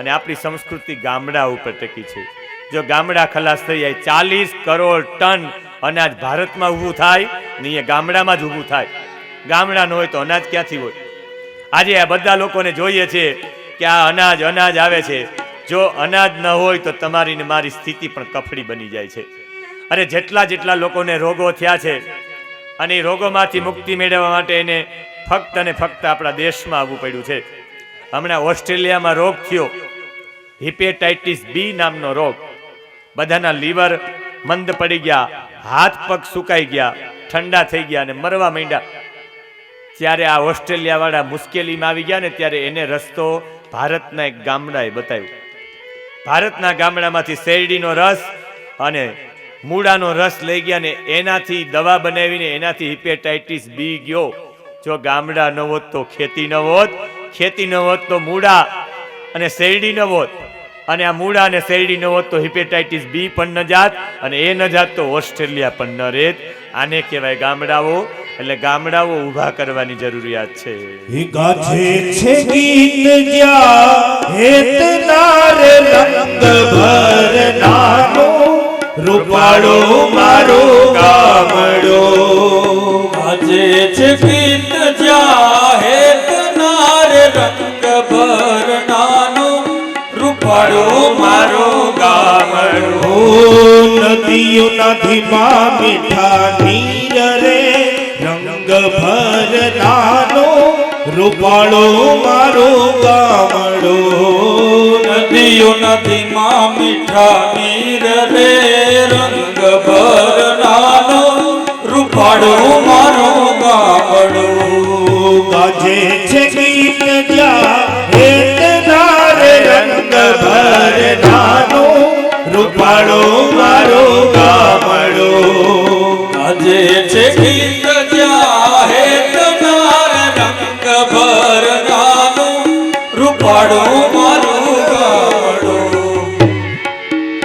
અને આપણી સંસ્કૃતિ ગામડા ઉપર ટકી છે. જો ગામડા ખલાસ થઈ જાય, ચાલીસ કરોડ ટન અનાજ ભારતમાં ઊભું થાય ને એ ગામડામાં જ ઊભું થાય. ગામડા ન હોય તો અનાજ ક્યાંથી હોય? આજે આ બધા લોકોને જોઈએ છે કે આ અનાજ અનાજ આવે છે. જો અનાજ ન હોય તો તમારી ને મારી સ્થિતિ પણ કફડી બની જાય છે. અરે જેટલા જેટલા લોકોને રોગો થયા છે અને એ રોગોમાંથી મુક્તિ મેળવવા માટે એને ફક્ત અને ફક્ત આપણા દેશમાં આવવું પડ્યું છે. હમણાં ઓસ્ટ્રેલિયામાં રોગ થયો. હિપેટાઇટિસ બી નામનો રોગ. બધાના લીવર મંદ પડી ગયા, હાથ પગ સુકાઈ ગયા, ઠંડા થઈ ગયા અને મરવા માંડ્યા. ત્યારે આ ઓસ્ટ્રેલિયાવાળા મુશ્કેલીમાં આવી ગયા ને ત્યારે એને રસ્તો ભારતના એક ગામડાએ બતાવ્યો. ભારતના ગામડામાંથી શેરડીનો રસ અને મૂળાનો રસ લઈ ગયા ને એનાથી દવા બનાવીને એનાથી હિપેટાઇટિસ બી ગયો. જો ગામડા ન હોત તો ખેતી ન હોત ખેતી ન હોત તો મૂળા અને શેરડી ન હોત. અને આ મૂળા અને શેરડી ન હોત તો હિપેટાઇટિસ બી પણ ન જાત અને એ ન જાત તો ઓસ્ટ્રેલિયા પણ ન રેત. આને કહેવાય ગામડાઓ. એટલે ગામડાઓ ઊભા કરવાની જરૂરિયાત છે. હે ગાજે છે ગીત જ્યાં હેત નાર રંગ ભર નાનો રૂપાળો મારો ગામડો. ગાજે છે ગીત જાહેર રૂપાળો મારો ગામડો. નદીઓ નદીઓના માં મીઠા નીર રે, રંગ ભર નાનો, રૂપાળો મારો ગામડો.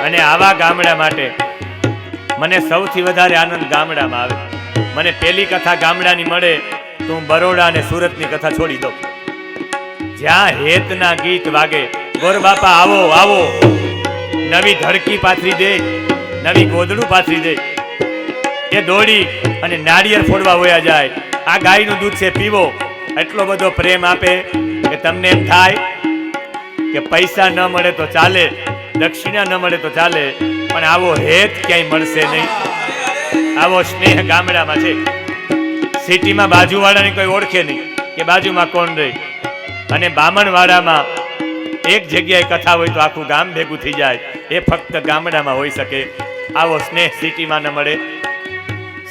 અને આવા ગામડા માટે મને સૌથી વધારે આનંદ ગામડામાં આવે. મને પેલી કથા ગામડાની મળે તો હું બરોડા અને સુરતની કથા છોડી દઉં. જ્યાં હેતના ગીત વાગે, ગોર બાપા આવો આવો. નવી ધડકી પાથરી દે, નવી ગોદડું પાથરી દે. એ દોડી અને નાળિયેર ફોડવા વયા જાય. આ ગાયનું દૂધ છે, પીવો. એટલો બધો પ્રેમ આપે કે તમને એમ થાય કે પૈસા ન મળે તો ચાલે, દક્ષિણા ન મળે તો ચાલે, પણ આવો હેત ક્યાંય મળશે નહીં. આવો સ્નેહ ગામડામાં છે. સિટીમાં બાજુવાળાને કોઈ ઓળખે નહીં કે બાજુમાં કોણ રહે. અને બામણવાડામાં એક જગ્યાએ કથા હોય તો આખું ગામ ભેગું થઈ જાય. એ ફક્ત ગામડામાં હોઈ શકે. આવો સ્નેહ સિટીમાં ન મળે.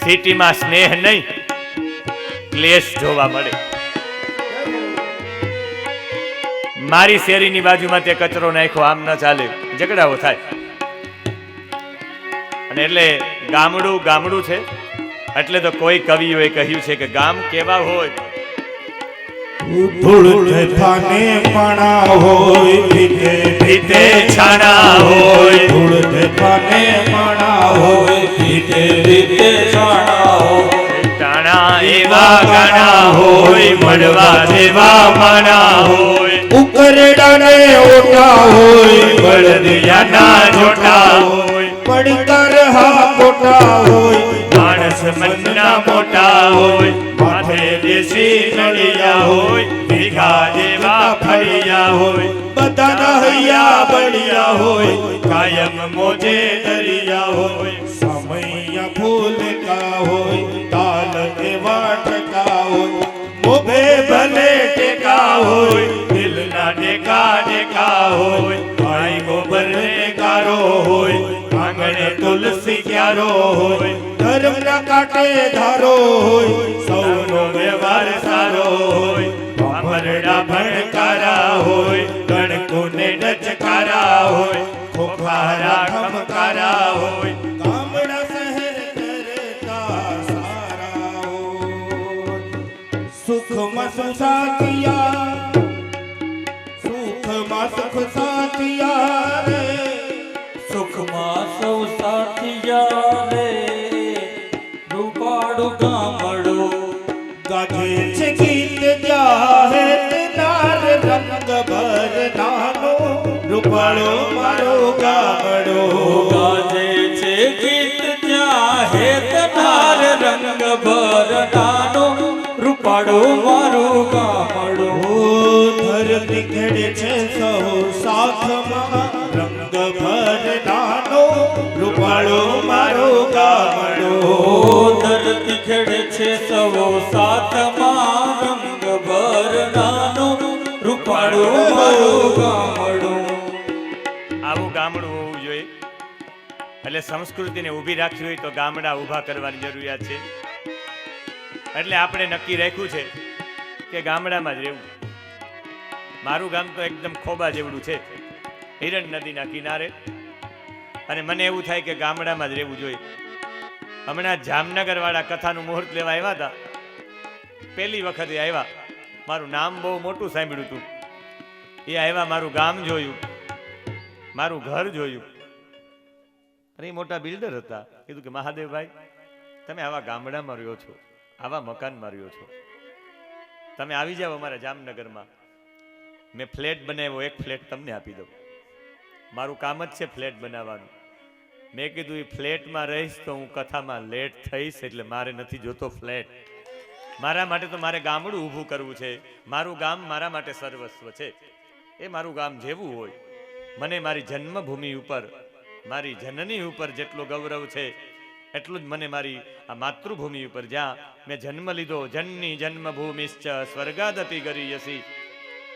સિટીમાં સ્નેહ નહીં, ક્લેશ જોવા મળે. મારી શેરીની બાજુમાં તે કચરો નાખ્યો, આમ ન ચાલે, ઝઘડાઓ થાય. અને એટલે ગામડું ગામડું છે, એટલે તો કોઈ કવિઓએ કહ્યું છે કે ગામ કેવા હોય ધૂળ જથાને પણા હોય ભીતે ભીતે છાણા હોય. ધૂળ જથાને પણા હોય ભીતે રીતે છાણાઓ ટાણા એવા ગાણા હોય મળવા જેવા મણા હોય. ઉકરડાને ઓટા હોય બળદિયાના જોટા હોય. પડકાર હા મોટા હોય. માણસ મનના મોટા હોય. બળિયા હોય, કાયમ મોજે દરિયા હોય, સમય ફૂલ કા હોય, તાલ એવા ટકા હોય, મોભે ભલે ટેકા હોય, દિલના ટેકા ટેકા હોય ભાઈ ગોબર કારો હોય, આંગણે તુલસી ક્યારો હોય, ધર્મના કાંટે ધારો હોય, સૌનો વ્યવહાર સારો હોય, ભમરડા ભણકારા સુખમાં સુખ સાથિયા સુખમાં સુખ સાથિયા રે. સુખમાં સૌ સાથિયા રે. રૂપાળું ગામડું ગાજે છે ગીત જાહે તાર રંગ ભર નાનો રૂપાળો મારો ગામડો. ગાજે છે ગીત જાહે તાર રંગ ભરનાનો મારું કાપડ ઓ ધરતી ખેડે છે સૌ સાથમાં રંગ ભરનાનો રૂપાળો મારો ઓ ધરતી ખેડે છે સૌ સાથમાં રંગ ભરનાનો રૂપાળો મારો ગામડું આવું ગામડું હોવું જોઈએ. એટલે સંસ્કૃતિને ઊભી રાખવી હોય તો ગામડા ઊભા કરવાની જરૂરિયાત છે. એટલે આપણે નક્કી રાખ્યું છે કે ગામડામાં જ રહેવું. મારું ગામ તો એકદમ ખોબા જેવડું છે. હિરણ નદીના કિનારે. અને મને એવું થાય કે ગામડામાં જ રહેવું જોઈએ. હમણાં જામનગરવાળા કથાનું મુહૂર્ત લેવા આવ્યા હતા. પહેલી વખતે આવ્યા. મારું નામ બહુ મોટું સાંભળ્યું હતું. એ આવ્યા મારું ગામ જોયું. મારું ઘર જોયું. એ મોટા બિલ્ડર હતા. કીધું કે, મહાદેવભાઈ, તમે આવા ગામડામાં રહ્યો છો. આવા મકાનમાં રહ્યો છો. તમે આવી જાઓ અમારા જામનગરમાં. મેં ફ્લેટ બનાવ્યો, એક ફ્લેટ તમને આપી દઉં. મારું કામ જ છે ફ્લેટ બનાવવાનું. મેં કીધું એ ફ્લેટમાં રહીશ તો હું કથામાં લેટ થઈશ, એટલે મારે નથી જોતો ફ્લેટ. મારા માટે તો મારે ગામડું ઊભું કરવું છે. મારું ગામ મારા માટે સર્વસ્વ છે. એ મારું ગામ જેવું હોય. મને મારી જન્મભૂમિ ઉપર, મારી જનની ઉપર જેટલો ગૌરવ છે એટલું જ મને મારી આ માતૃભૂમિ ઉપર જ્યાં મેં જન્મ લીધો, જનની જન્મભૂમિશ્ચ સ્વર્ગાદપી ગરીયસી.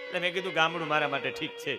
એટલે મેં કીધું ગામડું મારા માટે ઠીક છે.